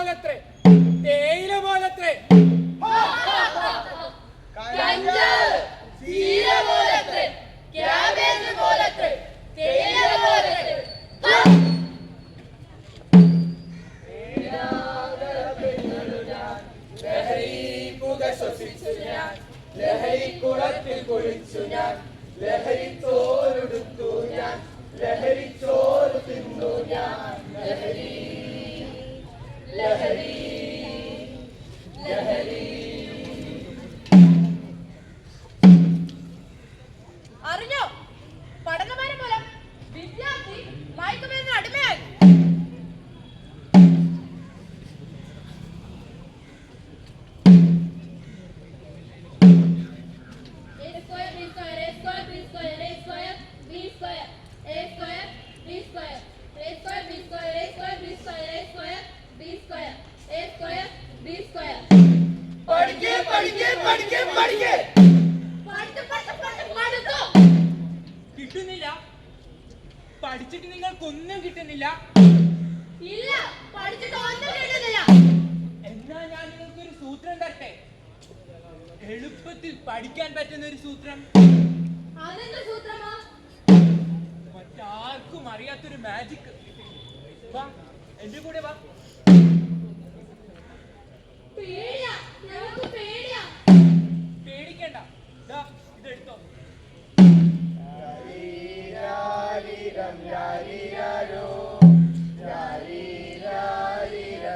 പോലത്രേ. തേയില പോലത്രേ. ലഹരി കുളത്തിൽ കുളിച്ചു ഞാൻ. ലഹരി അറിഞ്ഞോ പഠനമാനം മൂലം വിദ്യാർത്ഥി മയക്കുമരുന്ന് അടിമയായി A square, B square, A square, B square, A square, B square, A square, കിട്ടുന്നില്ല. പഠിച്ചിട്ട് നിങ്ങൾക്കൊന്നും കിട്ടുന്നില്ല. ഇല്ല പഠിച്ചിട്ട് ഒന്നും കിട്ടുന്നില്ല. എന്നാ ഞാൻ നിങ്ങൾക്ക് ഒരു സൂത്രം തരട്ടെ? എളുപ്പത്തിൽ പഠിക്കാൻ പറ്റുന്ന ഒരു സൂത്രം. മറ്റാർക്കും അറിയാത്തൊരു മാജിക് വാ എന്റെ കൂടെ വാ. പേടിയാ. ഞങ്ങൾക്ക് പേടിയാ.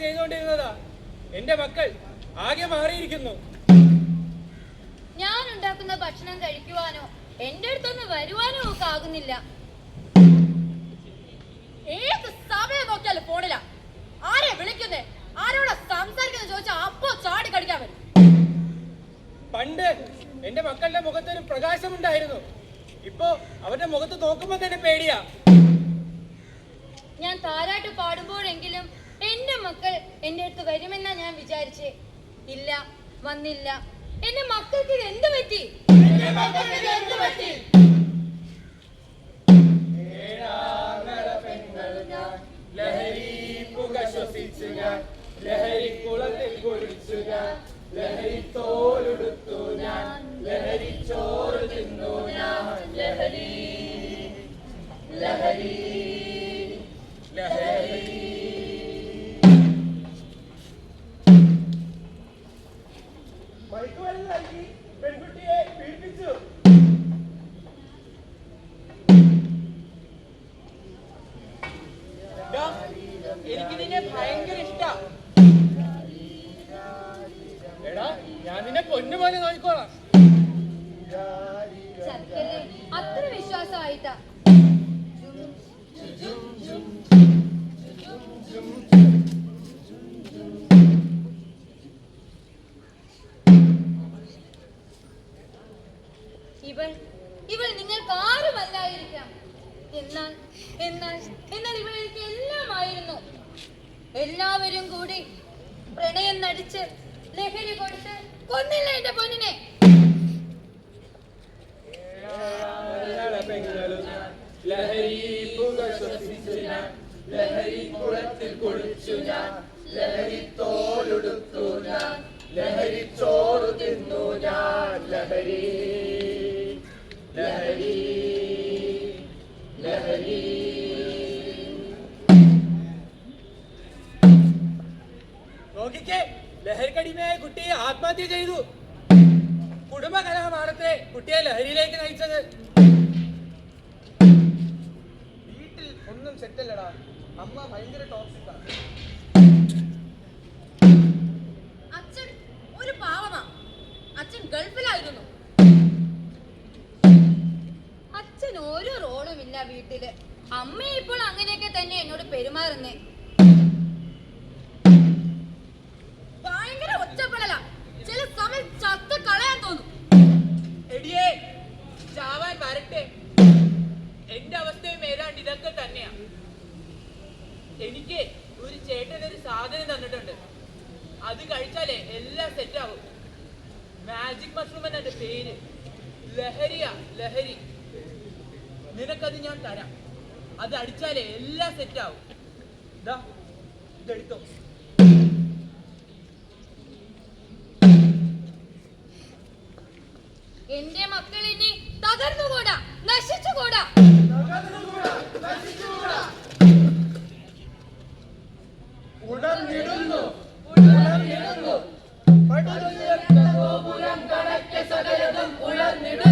ചെയ്തുകൊണ്ടിരുന്നതാ. എന്റെ മക്കൾ ആകെ മാറിയിരിക്കുന്നു. ഞാൻ ഉണ്ടാക്കുന്ന ഭക്ഷണം കഴിക്കുവാനോ എന്റെ അടുത്തൊന്ന് വരുവാനോ ഒക്കെ ആകുന്നില്ല. ഏത് സമയം നോക്കിയാലും ഫോണില. ആരെ വിളിക്കുന്നേ? ആരോടാ ചോദിച്ചാൽ അപ്പോ ചാടി കടിക്കാൻ വരും. പണ്ട് എന്റെ മക്കളുടെ മുഖത്ത് ഒരു പ്രകാശമുണ്ടായിരുന്നു. ഇപ്പോ അവരുടെ മുഖത്ത് നോക്കുമ്പോ തന്നെ പേടിയാ. ഞാൻ താരാട്ട് പാടുമ്പോഴെങ്കിലും എന്റെ മക്കൾ എന്റെ അടുത്ത് വരുമെന്നാ ഞാൻ വിചാരിച്ചേ. ഇല്ല വന്നില്ല. എന്റെ മക്കൾക്ക് ഇത് എന്ത് പറ്റി? ഞാൻ നിന്നെ കൊന്നുപോലെ നോക്കിക്കോളാം. ചെറുക്കല്ലേ അത്ര വിശ്വാസമായിട്ടാ. ഇവൾ ഇവൾ നിങ്ങൾക്ക് ആരുമല്ലായിരിക്കാം എന്നാൽ എന്നാൽ എന്നാൽ ഇവൾ എനിക്ക് എല്ലാമായിരുന്നു. എല്ലാവരും കൂടി പ്രണയം നടിച്ച് ലഹരി കൊടുത്ത് കൊന്നില്ല എന്റെ പൊന്നിനെ? ലഹരി പുക ശ്വസിച്ചു ഞാൻ ലഹരി കുളത്തിൽ കുളിച്ചു ഞാൻ ലഹരി തോലെടുത്തു ഞാൻ ലഹരി ചോറ് തിന്നു ഞാൻ ലഹരി ലഹരി ലഹരി. നോക്കിക്കേ. ലഹരിക്കടിമയായ കുട്ടി ആത്മഹത്യ ചെയ്തു. കുടുംബകലഹമാണത്രേ കുട്ടിയെ ലഹരിയിലേക്ക് നയിച്ചത്. വീട്ടിൽ ഒന്നും സെറ്റല്ലടാ. അമ്മ ഭയങ്കര ആണ്. അച്ഛൻ ഒരു പാവമാ. അച്ഛൻ ഗൾഫിലായിരുന്നു. അച്ഛൻ ഓരോ റോളും ഇല്ല വീട്ടിൽ. അമ്മ ഇപ്പോൾ അങ്ങനെയൊക്കെ തന്നെ എന്നോട് പെരുമാറുന്നേ. മാജിക് മഷ്റൂം എന്നെ പേര്. ലഹരിയാ ലഹരി. നിനക്കത് ഞാൻ തരാം. അത് അടിച്ചാലേ എല്ലാം സെറ്റ് ആവും. ദാ ഇതെടുത്തോ. എന്റെ മക്കൾ ഇനി തകർന്നുകൂടാ നശിച്ചുകൂടാ. ഉണർന്നിടുന്നു ഉണർന്നിടുന്നു சகலதும் உணர்ந்திட